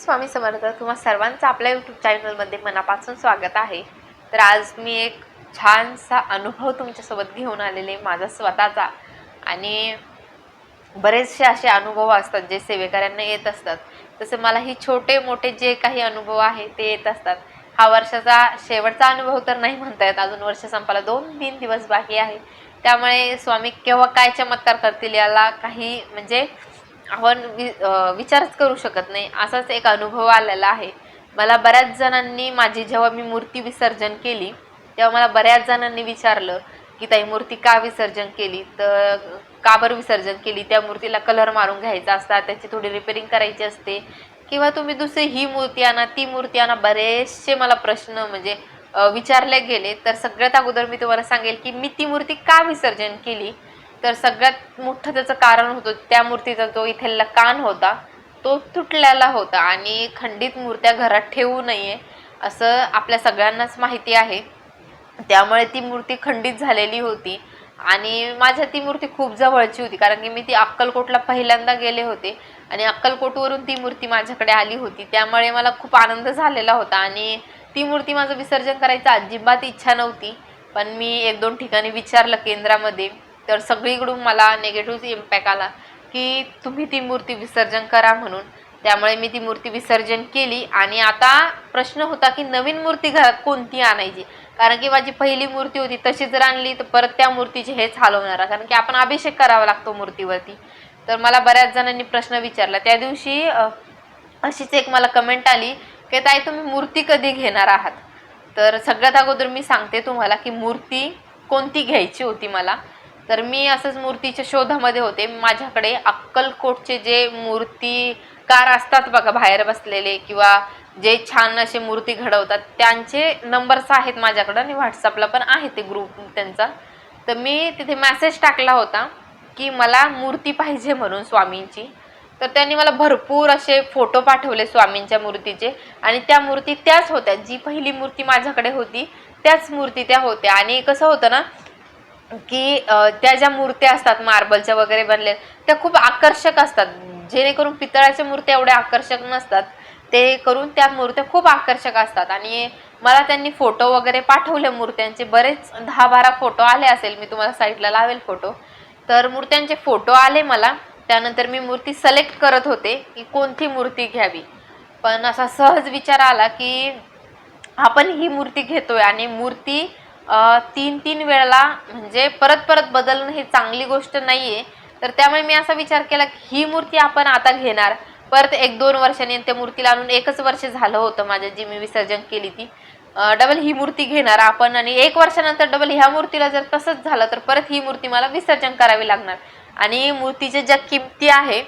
स्वामी समर्थ तुम्हा सर्वांचं आपल्या यूट्यूब चॅनलमध्ये मनापासून स्वागत आहे. तर आज मी एक छानसा अनुभव तुमच्यासोबत घेऊन आलेले माझा स्वतःचा. आणि बरेचसे असे अनुभव असतात जे सेवेकऱ्यांना येत असतात. तसे मलाही छोटे मोठे जे काही अनुभव आहे ते येत असतात. हा वर्षाचा शेवटचा अनुभव तर नाही म्हणता येत. अजून वर्ष संपायला दोन तीन दिवस बाकी आहे त्यामुळे स्वामी केव्हा काय चमत्कार करतील याला काही म्हणजे आपण वि विचारच करू शकत नाही. असाच एक अनुभव आलेला आहे. मला बऱ्याच जणांनी माझी जेव्हा मी मूर्ती विसर्जन केली तेव्हा मला बऱ्याच जणांनी विचारलं की ताई मूर्ती का विसर्जन केली? तर का बरं विसर्जन केली? त्या मूर्तीला कलर मारून घ्यायचा असता त्याची थोडी रिपेरिंग करायची असते. किंवा तुम्ही दुसरी ही मूर्ती आणा ती मूर्ती आणा बरेचसे मला प्रश्न म्हणजे विचारले गेले. तर सगळ्यात अगोदर मी तुम्हाला सांगेल की मी ती मूर्ती का विसर्जन केली? तर सगळ्यात मोठं त्याचं कारण होतं त्या मूर्तीचा जो इथला कान होता तो तुटलेला होता आणि खंडित मूर्त्या घरात ठेवू नये असं आपल्या सगळ्यांनाच माहिती आहे. त्यामुळे ती मूर्ती खंडित झालेली होती आणि माझ्या ती मूर्ती खूप जवळची होती कारण की मी ती अक्कलकोटला पहिल्यांदा गेले होते आणि अक्कलकोटवरून ती मूर्ती माझ्याकडे आली होती. त्यामुळे मला खूप आनंद झालेला होता आणि ती मूर्ती माझं विसर्जन करायचं अजिबात इच्छा नव्हती पण मी एक दोन ठिकाणी विचारलं केंद्रामध्ये तर सगळीकडून मला निगेटिव्ह इम्पॅक्ट आला की तुम्ही ती मूर्ती विसर्जन करा म्हणून. त्यामुळे मी ती मूर्ती विसर्जन केली आणि आता प्रश्न होता की नवीन मूर्ती घरात कोणती आणायची? कारण की माझी पहिली मूर्ती होती तशी जर आणली तर परत त्या मूर्तीचे हेच हाल होणार कारण की आपण अभिषेक करावा लागतो मूर्तीवरती. तर मला बऱ्याच जणांनी प्रश्न विचारला. त्या दिवशी अशीच एक मला कमेंट आली की ताई तुम्ही मूर्ती कधी घेणार आहात? तर सगळ्यात अगोदर मी सांगते तुम्हाला की मूर्ती कोणती घ्यायची होती मला. तर मी असंच मूर्तीच्या शोधामध्ये होते. माझ्याकडे अक्कलकोटचे जे मूर्तीकार असतात बघा बाहेर बसलेले किंवा जे छान असे मूर्ती घडवतात त्यांचे नंबर्स आहेत माझ्याकडं आणि व्हॉट्सअपला पण आहे ते ग्रुप त्यांचा. तर मी तिथे मॅसेज टाकला होता की मला मूर्ती पाहिजे म्हणून स्वामींची. तर त्यांनी मला भरपूर असे फोटो पाठवले स्वामींच्या मूर्तीचे आणि त्या मूर्ती त्याच होत्या. जी पहिली मूर्ती माझ्याकडे होती त्याच मूर्ती त्या होत्या. आणि कसं होतं ना की त्या ज्या मूर्त्या असतात मार्बलच्या वगैरे बनले त्या खूप आकर्षक असतात. जेणेकरून पितळाच्या मूर्त्या एवढ्या आकर्षक नसतात. ते करून त्या मूर्त्या खूप आकर्षक असतात. आणि मला त्यांनी फोटो वगैरे पाठवले मूर्त्यांचे. बरेच दहा बारा फोटो आले असेल. मी तुम्हाला साईडला लावेल फोटो. तर मूर्त्यांचे फोटो आले मला. त्यानंतर मी मूर्ती सिलेक्ट करत होते की कोणती मूर्ती घ्यावी. पण असा सहज विचार आला की आपण ही मूर्ती घेतोय. आणि मूर्ती तीन तीन वेळेला म्हणजे परत परत बदलणं ही चांगली गोष्ट नाही आहे तर त्यामुळे मी असा विचार केला की ही मूर्ती आपण आता घेणार. परत एक दोन वर्षांनी त्या मूर्तीला आणून एकच वर्ष झालं होतं माझ्या जी मी विसर्जन केली ती. डबल ही मूर्ती घेणार आपण आणि एक वर्षानंतर डबल ह्या मूर्तीला जर तसंच झालं तर परत ही मूर्ती मला विसर्जन करावी लागणार. आणि मूर्तीच्या ज्या किमती आहे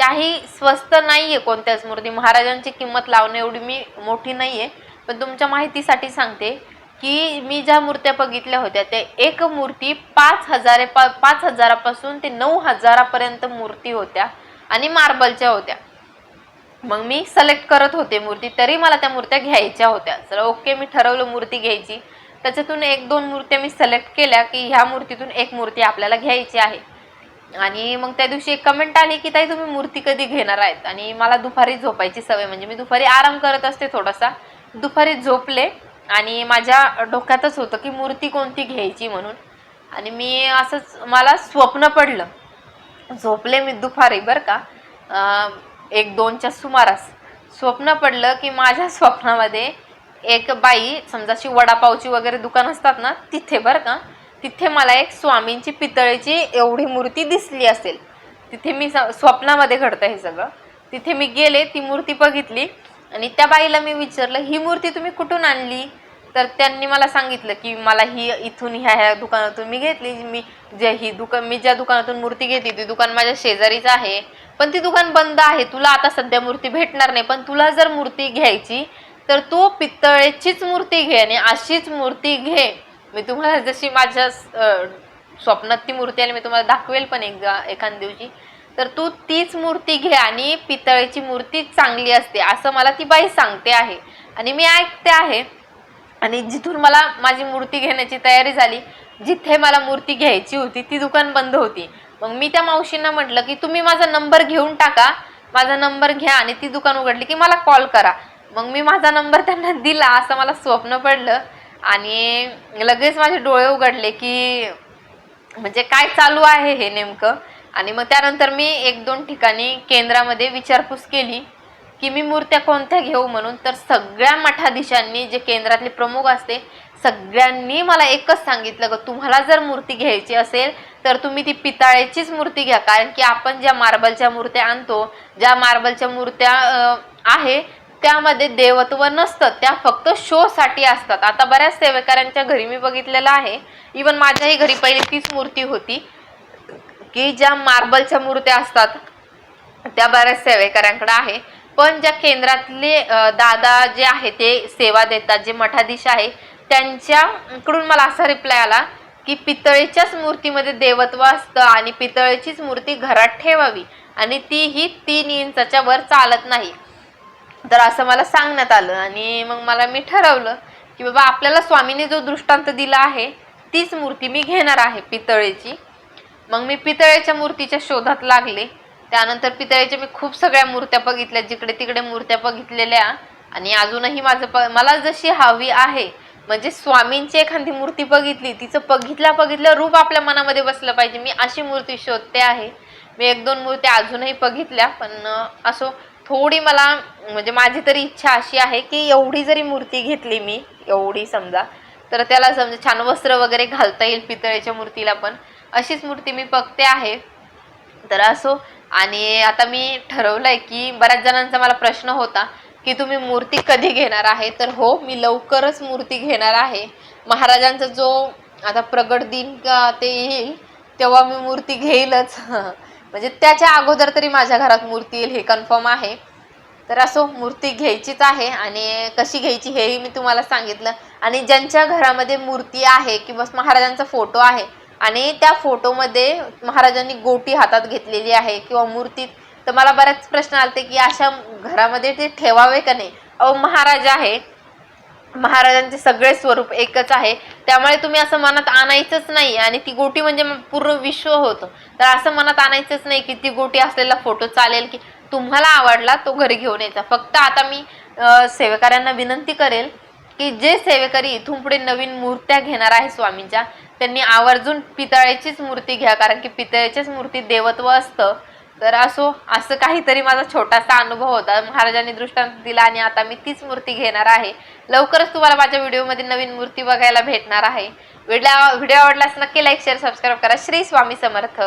त्याही स्वस्त नाही आहे कोणत्याच मूर्ती. महाराजांची किंमत लावणं एवढी मी मोठी नाही आहे पण तुमच्या माहितीसाठी सांगते की मी ज्या मूर्त्या बघितल्या होत्या त्या एक मूर्ती पाच हजारे पा पाच हजारापासून ते नऊ हजारापर्यंत मूर्ती होत्या आणि मार्बलच्या होत्या. मग मी सिलेक्ट करत होते मूर्ती तरी मला त्या मूर्त्या घ्यायच्या होत्या. चला ओके मी ठरवलं मूर्ती घ्यायची त्याच्यातून एक दोन मूर्त्या मी सिलेक्ट केल्या की ह्या मूर्तीतून एक मूर्ती आपल्याला घ्यायची आहे. आणि मग त्या दिवशी एक कमेंट आली की ताई तुम्ही मूर्ती कधी घेणार आहेत? आणि मला दुपारी झोपायची सवय म्हणजे मी दुपारी आराम करत असते थोडासा. दुपारी झोपले आणि माझ्या डोक्यातच होतं की मूर्ती कोणती घ्यायची म्हणून. आणि मी असंच मला स्वप्न पडलं. झोपले मी दुपारी बरं का. एक दोनच्या सुमारास. स्वप्न पडलं की माझ्या स्वप्नामध्ये एक बाई समजा अशी वडापावची वगैरे दुकान असतात ना तिथे बरं का तिथे मला एक स्वामींची पितळेची एवढी मूर्ती दिसली असेल. तिथे मी स- स्वप्नामध्ये घडतं हे सगळं. तिथे मी गेले ती मूर्ती बघितली. आणि त्या बाईला मी विचारलं ही मूर्ती तुम्ही कुठून आणली? तर त्यांनी मला सांगितलं की मला ही इथून ह्या ह्या दुकानातून मी घेतली. मी जे ही दुकान मी ज्या दुकानातून मूर्ती घेतली ती दुकान माझ्या शेजारीच आहे. पण ती दुकान बंद आहे. तुला आता सध्या मूर्ती भेटणार नाही. पण तुला जर मूर्ती घ्यायची तर तू पितळेचीच मूर्ती घे आणि अशीच मूर्ती घे. मी तुम्हाला जशी माझ्या स्वप्नात ती मूर्ती आली मी तुम्हाला दाखवेल पण एकदा एखाद दिवशी. तर तू तीच मूर्ती घे आणि पितळेची मूर्ती चांगली असते असं मला ती बाई सांगते आहे. आणि मी ऐकते आहे. आणि जिथून मला माझी मूर्ती घेण्याची तयारी झाली जिथे मला मूर्ती घ्यायची होती ती दुकान बंद होती. मग मी त्या मावशींना म्हटलं की तुम्ही माझा नंबर घेऊन टाका माझा नंबर घ्या आणि ती दुकान उघडली की मला कॉल करा. मग मी माझा नंबर त्यांना दिला असं मला स्वप्न पडलं. आणि लगेच माझे डोळे उघडले की म्हणजे काय चालू आहे हे नेमकं? आणि मग त्यानंतर मी एक दोन ठिकाणी केंद्रामध्ये विचारपूस केली की मी मूर्त्या कोणत्या घेऊ म्हणून. तर सगळ्या मठाधीशांनी जे केंद्रातले प्रमुख असते सगळ्यांनी मला एकच सांगितलं ग तुम्हाला जर मूर्ती घ्यायची असेल तर तुम्ही ती पितळेचीच मूर्ती घ्या. कारण की आपण ज्या मार्बलच्या मूर्त्या आणतो ज्या मार्बलच्या मूर्त्या आहे त्यामध्ये देवत्व नसतं. त्या फक्त शोसाठी असतात. आता बऱ्याच सेवेकऱ्यांच्या घरी मी बघितलेलं आहे. इवन माझ्याही घरी पहिले तीच मूर्ती होती. की ज्या मार्बलच्या मूर्त्या असतात त्या बऱ्याच सेवेकऱ्यांकडे आहे. पण ज्या केंद्रातले दादा जे आहे ते सेवा देतात जे मठाधीश आहे त्यांच्याकडून मला असा रिप्लाय आला की पितळेच्याच मूर्तीमध्ये देवत्व असतं आणि पितळेचीच मूर्ती घरात ठेवावी आणि ती ही तीन इंचाच्या वर चालत नाही. तर असं मला सांगण्यात आलं आणि मग मला मी ठरवलं की बाबा आपल्याला स्वामीने जो दृष्टांत दिला आहे तीच मूर्ती मी घेणार आहे पितळेची. मग मी पितळेच्या मूर्तीच्या शोधात लागले. त्यानंतर पितळेच्या मी खूप सगळ्या मूर्त्या बघितल्या जिकडे तिकडे मूर्त्या बघितलेल्या. आणि अजूनही माझं प मला जशी हवी आहे. म्हणजे स्वामींची एखादी मूर्ती बघितली तिचं बघितल्या बघितलं रूप आपल्या मनामध्ये बसलं पाहिजे. मी अशी मूर्ती शोधते आहे. मी एक दोन मूर्त्या अजूनही बघितल्या पण असो थोडी मला म्हणजे माझी तरी इच्छा अशी आहे की एवढी जरी मूर्ती घेतली मी एवढी समजा तर त्याला समजा छान वस्त्र वगैरे घालता येईल पितळेच्या मूर्तीला पण. अशीच मूर्ती मी बघते आहे. तर असो आणि आता मी ठरवलं आहे की बऱ्याच जणांचा मला प्रश्न होता की तुम्ही मूर्ती कधी घेणार आहे? तर हो मी लवकरच मूर्ती घेणार आहे. महाराजांचा जो आता प्रगट दिन का ते येईल तेव्हा मी मूर्ती घेईलच. म्हणजे त्याच्या अगोदर तरी माझ्या घरात मूर्ती येईल हे कन्फर्म आहे. तर असो मूर्ती घ्यायचीच आहे आणि कशी घ्यायची हेही मी तुम्हाला सांगितलं. आणि ज्यांच्या घरामध्ये मूर्ती आहे किंवा महाराजांचा फोटो आहे आणि त्या फोटोमध्ये महाराजांनी गोटी हातात घेतलेली आहे किंवा मूर्तीत तर मला बऱ्याच प्रश्न आलते की अशा घरामध्ये ते ठेवावे का नाही? अहो महाराज आहे महाराजांचे सगळे स्वरूप एकच आहे. त्यामुळे तुम्ही असं मनात आणायचंच नाही आणि ती गोटी म्हणजे पूर्ण विश्व होतं. तर असं मनात आणायचंच नाही की ती गोटी असलेला फोटो चालेल की तुम्हाला आवडला तो घरी घेऊन यायचा. फक्त आता मी सेवेकऱ्यांना विनंती करेल की जे सेवेकरी इथून पुढे नवीन मूर्त्या घेणार आहे स्वामींच्या त्यांनी आवर्जून पितळेचीच मूर्ती घ्या कारण की पितळेचीच मूर्ती देवत्व असतं. तर असो असं काहीतरी माझा छोटासा अनुभव होता. महाराजांनी दृष्टांत दिला आणि आता मी तीच मूर्ती घेणार आहे. लवकरच तुम्हाला माझ्या व्हिडिओमध्ये नवीन मूर्ती बघायला भेटणार आहे. व्हिडिओ व्हिडिओ आवडल्यास नक्की लाईक शेअर सबस्क्राईब करा. श्री स्वामी समर्थ.